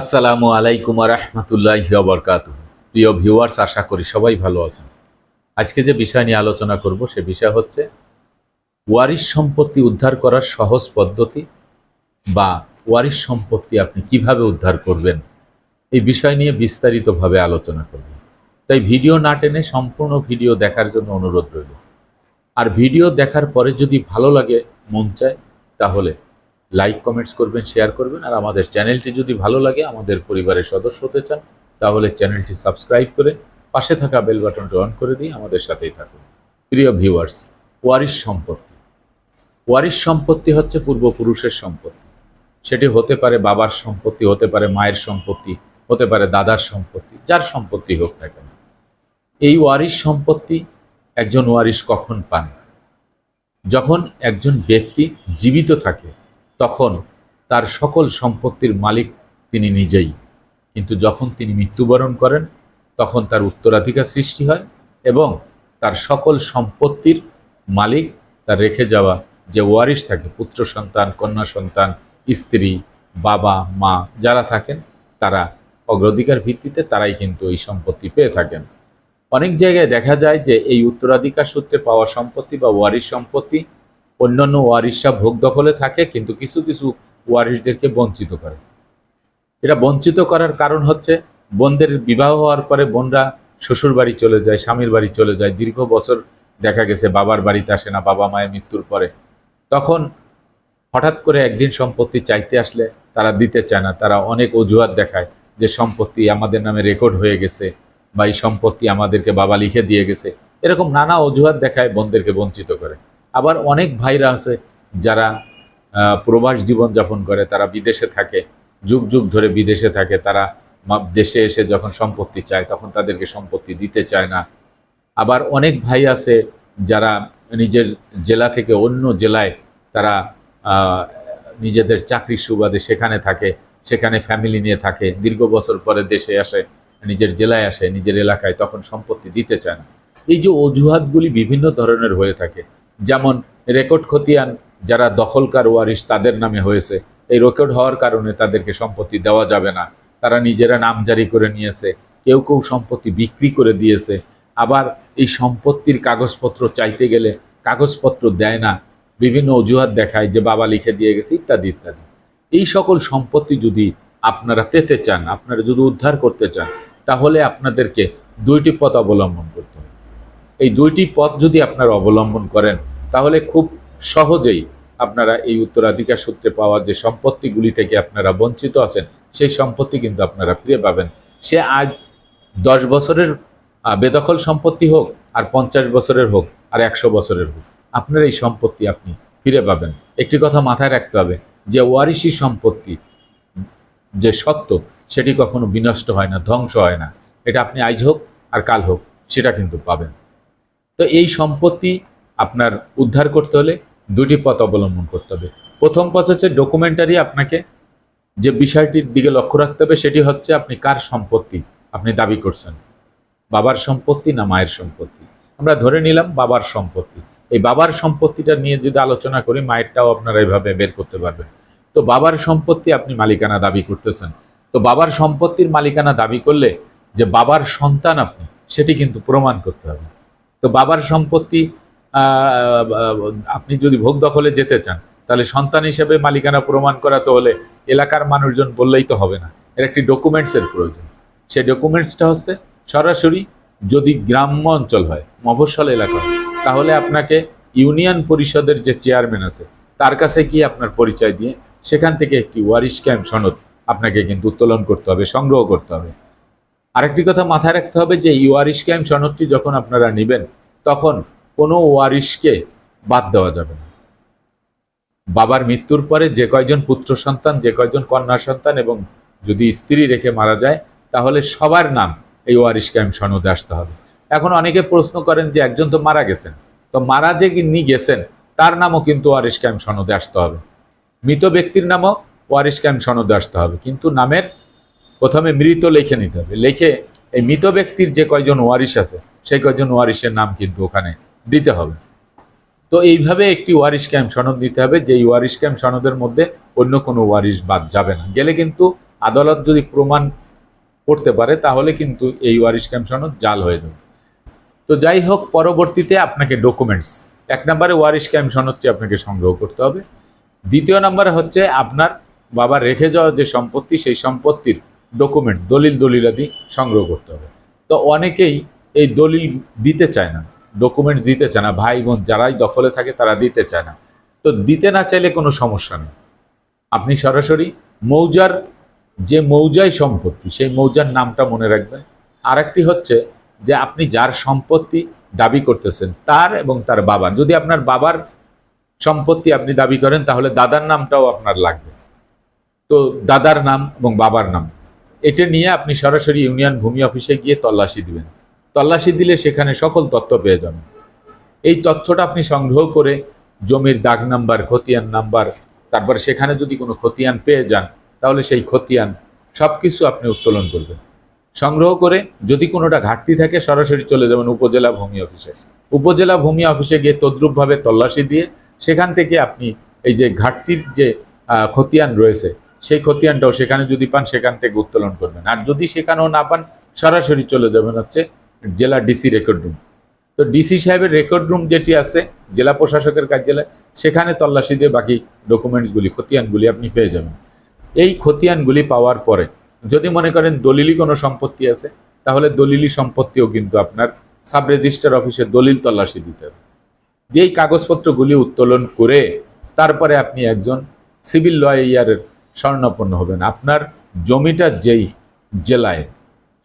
আসসালামু আলাইকুম রহমতুল্লাহ বরকাত প্রিয় ভিউয়ার্স, আশা করি সবাই ভালো আছেন। আজকে যে বিষয় নিয়ে আলোচনা করব, সে বিষয় হচ্ছে ওয়ারিশ সম্পত্তি উদ্ধার করার সহজ পদ্ধতি বা ওয়ারিশ সম্পত্তি আপনি কীভাবে উদ্ধার করবেন, এই বিষয় নিয়ে বিস্তারিতভাবে আলোচনা করব। তাই ভিডিও না টেনে সম্পূর্ণ ভিডিও দেখার জন্য অনুরোধ রইল। আর ভিডিও দেখার পরে যদি ভালো লাগে, মন চায়, তাহলে লাইক কমেন্টস করবেন শেয়ার করবেন, আর আমাদের চ্যানেলটি যদি ভালো লাগে, আমাদের পরিবারের সদস্য হতে চান, তাহলে চ্যানেলটি সাবস্ক্রাইব করে পাশে থাকা বেল বাটনটি অন করে দিয়ে আমাদের সাথেই থাকুন। প্রিয় ভিউয়ার্স ওয়ারিশ সম্পত্তি। ওয়ারিশ সম্পত্তি হচ্ছে পূর্বপুরুষের সম্পত্তি। সেটি হতে পারে বাবার সম্পত্তি, হতে পারে মায়ের সম্পত্তি, হতে পারে দাদার সম্পত্তি, যার সম্পত্তি হোক না কেন। এই ওয়ারিশ সম্পত্তি একজন ওয়ারিশ কখন পান? যখন একজন ব্যক্তি জীবিত থাকে তখন তার সকল সম্পত্তির মালিক তিনি নিজেই। কিন্তু যখন তিনি মৃত্যুবরণ করেন, তখন তার উত্তরাধিকার সৃষ্টি হয় এবং তার সকল সম্পত্তির মালিক তার রেখে যাওয়া যে ওয়ারিশ থাকে, পুত্র সন্তান, কন্যা সন্তান, স্ত্রী, বাবা, মা যারা থাকেন, তারা অগ্রাধিকার ভিত্তিতে তারাই কিন্তু এই সম্পত্তি পেয়ে থাকেন। অনেক জায়গায় দেখা যায় যে এই উত্তরাধিকার সূত্রে পাওয়া সম্পত্তি বা ওয়ারিশ সম্পত্তি অন্যান্য ওয়ারিশরা ভোগ দখলে থাকে, কিন্তু কিছু কিছু ওয়ারিশদেরকে বঞ্চিত করে। এটা বঞ্চিত করার কারণ হচ্ছে, বোনদের বিবাহ হওয়ার পরে বোনরা শ্বশুর বাড়ি চলে যায়, স্বামীর বাড়ি চলে যায়। দীর্ঘ বছর দেখা গেছে বাবার বাড়িতে আসে না, বাবা মায়ের মৃত্যুর পরে। তখন হঠাৎ করে একদিন সম্পত্তি চাইতে আসলে তারা দিতে চায় না, তারা অনেক অজুহাত দেখায় যে সম্পত্তি আমাদের নামে রেকর্ড হয়ে গেছে বা এই সম্পত্তি আমাদেরকে বাবা লিখে দিয়ে গেছে। এরকম নানা অজুহাত দেখায়, বোনদেরকে বঞ্চিত করে। আবার অনেক ভাইরা আছে যারা প্রবাস জীবন যাপন করে, তারা বিদেশে থাকে, যুগ যুগ ধরে বিদেশে থাকে, তারা দেশে এসে যখন সম্পত্তি চায়, তখন তাদেরকে সম্পত্তি দিতে চায় না। আবার অনেক ভাই আছে যারা নিজের জেলা থেকে অন্য জেলায় তারা নিজেদের চাকরির সুবাদে সেখানে থাকে, সেখানে ফ্যামিলি নিয়ে থাকে, দীর্ঘ বছর পরে দেশে আসে, নিজের জেলায় আসে, নিজের এলাকায়, তখন সম্পত্তি দিতে চায় না। এই যে অজুহাতগুলি বিভিন্ন ধরনের হয়ে থাকে। যেমন রেকর্ড খতিয়ান যারা দখলকার ওয়ারিশ তাদের নামে হয়েছে, এই রেকর্ড হওয়ার কারণে তাদেরকে সম্পত্তি দেওয়া যাবে না। তারা নিজেরা নাম জারি করে নিয়েছে, কেউ কেউ সম্পত্তি বিক্রি করে দিয়েছে। আবার এই সম্পত্তির কাগজপত্র চাইতে গেলে কাগজপত্র দেয় না, বিভিন্ন অজুহাত দেখায় যে বাবা লিখে দিয়ে গেছে, ইত্যাদি ইত্যাদি। এই সকল সম্পত্তি যদি আপনারা পেতে চান, আপনারা যদি উদ্ধার করতে চান, তাহলে আপনাদেরকে দুইটি পথ অবলম্বন করতে এই দুইটি পথ যদি আপনারা অবলম্বন করেন, তাহলে খুব সহজেই আপনারা এই উত্তরাধিকার সূত্রে পাওয়া যে সম্পত্তিগুলি থেকে আপনারা বঞ্চিত আছেন, সেই সম্পত্তি কিন্তু আপনারা ফিরে পাবেন। সে আজ দশ বছরের বেদখল সম্পত্তি হোক, আর পঞ্চাশ বছরের হোক, আর একশো বছরের হোক, আপনার এই সম্পত্তি আপনি ফিরে পাবেন। একটি কথা মাথায় রাখতে হবে, যে ওয়ারিশি সম্পত্তি যে সত্য, সেটি কখনো বিনষ্ট হয় না, ধ্বংস হয় না। এটা আপনি আজ হোক আর কাল হোক, সেটা কিন্তু পাবেন। তো এই সম্পত্তি আপনার উদ্ধার করতে হলে দুটি পথ অবলম্বন করতে হবে। প্রথম পথ হচ্ছে ডকুমেন্টারি আপনাকে যে বিষয়টির দিকে লক্ষ্য রাখতে হবে সেটি হচ্ছে আপনি কার সম্পত্তি আপনি দাবি করছেন। বাবার সম্পত্তি না মায়ের সম্পত্তি? আমরা ধরে নিলাম বাবার সম্পত্তি। এই বাবার সম্পত্তিটা নিয়ে যদি আলোচনা করি, মায়েরটাও আপনারা এইভাবে বের করতে পারবেন। তো বাবার সম্পত্তি আপনি মালিকানা দাবি করতেছেন। তো বাবার সম্পত্তির মালিকানা দাবি করলে যে বাবার সন্তান আপনি, সেটি কিন্তু প্রমাণ করতে হবে। তো বাবার সম্পত্তি আপনি যদি ভোগ দখলে যেতে চান, তাহলে সন্তান হিসেবে মালিকানা প্রমাণ করাতে হলে এলাকার মানুষজন বললেই তো হবে না। এর একটি ডকুমেন্টসের প্রয়োজন। সেই ডকুমেন্টসটা হচ্ছে সরাসরি যদি গ্রাম্য অঞ্চল হয়, মফস্বল এলাকা তাহলে আপনাকে ইউনিয়ন পরিষদের যে চেয়ারম্যান আছে, তার কাছে গিয়ে আপনার পরিচয় দিয়ে সেখান থেকে একটি ওয়ারিশ ক্যাম্প সনদ আপনাকে কিন্তু উত্তোলন করতে হবে, সংগ্রহ করতে হবে। আরেকটি কথা মাথায় রাখতে হবে যে এই ওয়ারিশ ক্যাম্প সনদটি যখন আপনারা নেবেন, তখন কোনো ওয়ারিশকে বাদ দেওয়া যাবে না। বাবার মৃত্যুর পরে যে কয়জন পুত্র সন্তান, যে কয়জন কন্যা সন্তান এবং যদি স্ত্রী রেখে মারা যায়, তাহলে সবার নাম এই ওয়ারিশ ক্যাম্প সনদে আসতে হবে। এখন অনেকে প্রশ্ন করেন যে একজন তো মারা গেছেন। তো মারা যে নি গেছেন, তার নামও কিন্তু ওয়ারিশ ক্যাম্প সনদে আসতে হবে। মৃত ব্যক্তির নামও ওয়ারিশ ক্যাম্প সনদে আসতে হবে। কিন্তু নামের প্রথমে মৃত লিখে নিতে হবে। লিখে এই মৃত ব্যক্তির যে কয়জন ওয়ারিশ আছে, সেই কয়জন ওয়ারিশের নাম কিন্তু ওখানে দিতে হবে। তো এইভাবে একটি ওয়ারিশ ক্যাম্প সনদ দিতে হবে যে ওয়ারিশ ক্যাম্প সনদের মধ্যে অন্য কোনো ওয়ারিশ বাদ যাবে না। গেলে কিন্তু আদালত যদি প্রমাণ করতে পারে, তাহলে কিন্তু এই ওয়ারিশ ক্যাম্প সনদ জাল হয়ে যাবে। তো যাই হোক, পরবর্তীতে আপনাকে ডকুমেন্টস। এক নম্বরে ওয়ারিশ ক্যাম্প সনদটি আপনাকে সংগ্রহ করতে হবে। দ্বিতীয় নম্বরে হচ্ছে আপনার বাবা রেখে যাওয়া যে সম্পত্তি, সেই সম্পত্তির ডকুমেন্টস দলিল দলিলাদি সংগ্রহ করতে হবে। তো অনেকেই এই দলিল দিতে চায় না ডকুমেন্টস দিতে চায় না, ভাই বোন যারাই দখলে থাকে তারা দিতে চায় না। তো দিতে না চাইলে কোনো সমস্যা নেই। আপনি সরাসরি মৌজার যে মৌজাই সম্পত্তি, সেই মৌজার নামটা মনে রাখবেন। আরেকটি হচ্ছে যে আপনি যার সম্পত্তি দাবি করতেছেন, তার এবং তার বাবার। যদি আপনার বাবার সম্পত্তি আপনি দাবি করেন, তাহলে দাদার নামটাও আপনার লাগবে। তো দাদার নাম এবং বাবার নাম। এটা নিয়ে আপনি সরাসরি ইউনিয়ন ভূমি অফিসে গিয়ে তল্লাশি দিবেন। তল্লাশি দিলে সেখানে সকল তথ্য পেয়ে যাবেন। এই তথ্যটা আপনি সংগ্রহ করে জমির দাগ নাম্বার, খতিয়ান নাম্বার, তারপর সেখানে যদি কোনো খতিয়ান পেয়ে যান, তাহলে সেই খতিয়ান সব কিছু আপনি উত্তোলন করবেন। সংগ্রহ করে যদি কোনোটা ঘাটতি থাকে, সরাসরি চলে যাবেন উপজেলা ভূমি অফিসে। উপজেলা ভূমি অফিসে গিয়ে তদ্রুপভাবে তল্লাশি দিয়ে সেখান থেকে আপনি এই যে ঘাটতির যে খতিয়ান রয়েছে সেই খতিয়ানটাও সেখানে যদি পান, সেখান থেকে উত্তোলন করবেন। আর যদি সেখানেও না পান, সরাসরি চলে যাবেন হচ্ছে জেলা ডিসি রেকর্ড রুম তো ডিসি সাহেবের রেকর্ড রুম যেটি আছে, জেলা প্রশাসকের কার্যালয়, সেখানে তল্লাশি দিয়ে বাকি ডকুমেন্টসগুলি খতিয়ানগুলি আপনি পেয়ে যাবেন। এই খতিয়ানগুলি পাওয়ার পরে, যদি মনে করেন দলিলি কোনো সম্পত্তি আছে, তাহলে দলিলি সম্পত্তিও কিন্তু আপনার সাব রেজিস্টার অফিসে দলিল তল্লাশি দিতে হবে। এই কাগজপত্রগুলি উত্তোলন করে, তারপরে আপনি একজন সিভিল লয়ারের স্বর্ণাপন্ন হবেন আপনার জমিটা যেই জেলায়,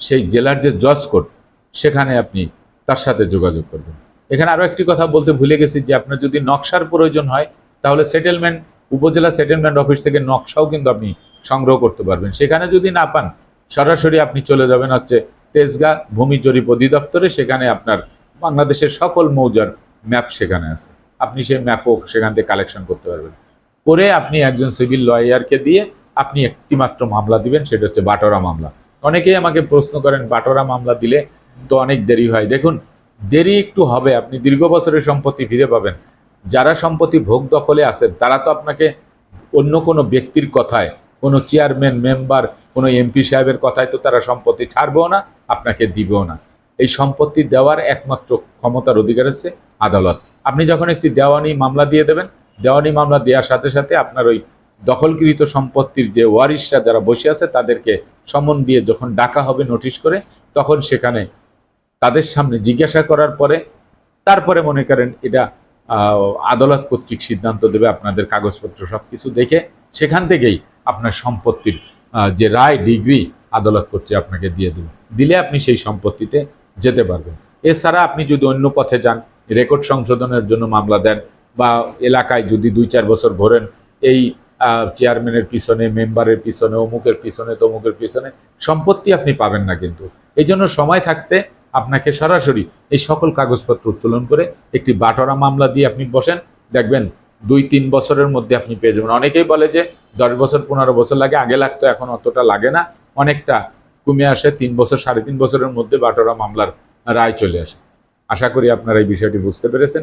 সেই জেলার যে জজ কোর্ট, সেখানে আপনি তার সাথে যোগাযোগ করবেন। এখানে আরও একটি কথা বলতে ভুলে গেছি যে আপনার যদি নকশার প্রয়োজন হয়, তাহলে সেটেলমেন্ট উপজেলা সেটেলমেন্ট অফিস থেকে নকশাও কিন্তু আপনি সংগ্রহ করতে পারবেন। সেখানে যদি না পান, সরাসরি আপনি চলে যাবেন হচ্ছে তেজগা ভূমি জরিপ অধিদপ্তরে। সেখানে আপনার বাংলাদেশের সকল মৌজার ম্যাপ সেখানে আছে। আপনি সেই ম্যাপও সেখান থেকে কালেকশন করতে পারবেন। করে আপনি একজন সিভিল লয়ারকে দিয়ে আপনি একটি মাত্র মামলা দিবেন, সেটা হচ্ছে বাটোরা মামলা। অনেকেই আমাকে প্রশ্ন করেন বাটোরা মামলা দিলে তো অনেক দেরি হয়? দেখুন, দেরি একটু হবে, আপনি দীর্ঘ বছরের সম্পত্তি ফিরে পাবেন। যারা সম্পত্তি ভোগ দখলে আছেন, তারা তো আপনাকে অন্য কোনো ব্যক্তির কথায়, কোনো চেয়ারম্যান, মেম্বার, কোনো এমপি সাহেবের কথায় তো তারা সম্পত্তি ছাড়বেও না, আপনাকে দিবেও না। এই সম্পত্তি দেওয়ার একমাত্র ক্ষমতার অধিকার হচ্ছে আদালত। আপনি যখন একটি দেওয়ানি মামলা দিয়ে দেবেন দেওয়ানি মামলা দেওয়ার সাথে সাথে আপনার ওই দখলকৃত সম্পত্তির যে ওয়ারিশরা যারা বসে আছে, তাদেরকে সমন দিয়ে যখন ডাকা হবে নোটিশ করে, তখন সেখানে তাদের সামনে জিজ্ঞাসা করার পরে, তারপরে মনে করেন এটা আদালত কর্তৃক সিদ্ধান্ত দেবে, আপনাদের কাগজপত্র সব কিছু দেখে সেখান থেকেই আপনার সম্পত্তির যে রায়, ডিগ্রি আদালত কর্তৃক আপনাকে দিয়ে দেবে। দিলে আপনি সেই সম্পত্তিতে যেতে পারবেন। এছাড়া আপনি যদি অন্য পথে যান, রেকর্ড সংশোধনের জন্য মামলা দেন বা এলাকায় যদি দুই চার বছর ঘোরেন, এই চেয়ারম্যানের পিছনে মেম্বারের পিছনে, অমুকের পিছনে, তমুকের পিছনে, সম্পত্তি আপনি পাবেন না কিন্তু। এই জন্য সময় থাকতে আপনাকে সরাসরি এই সকল কাগজপত্র উত্তোলন করে একটি বাটরা মামলা দিয়ে আপনি বসেন। দেখবেন দুই তিন বছরের মধ্যে আপনি পেয়ে যাবেন। অনেকেই বলে যে দশ বছর, পনেরো বছর লাগে, আগে লাগতো, এখন অতটা লাগে না। অনেকটা কমে আসে, তিন বছর, সাড়ে তিন বছরের মধ্যে বাটরা মামলার রায় চলে আসে। আশা করি আপনারা এই বিষয়টি বুঝতে পেরেছেন।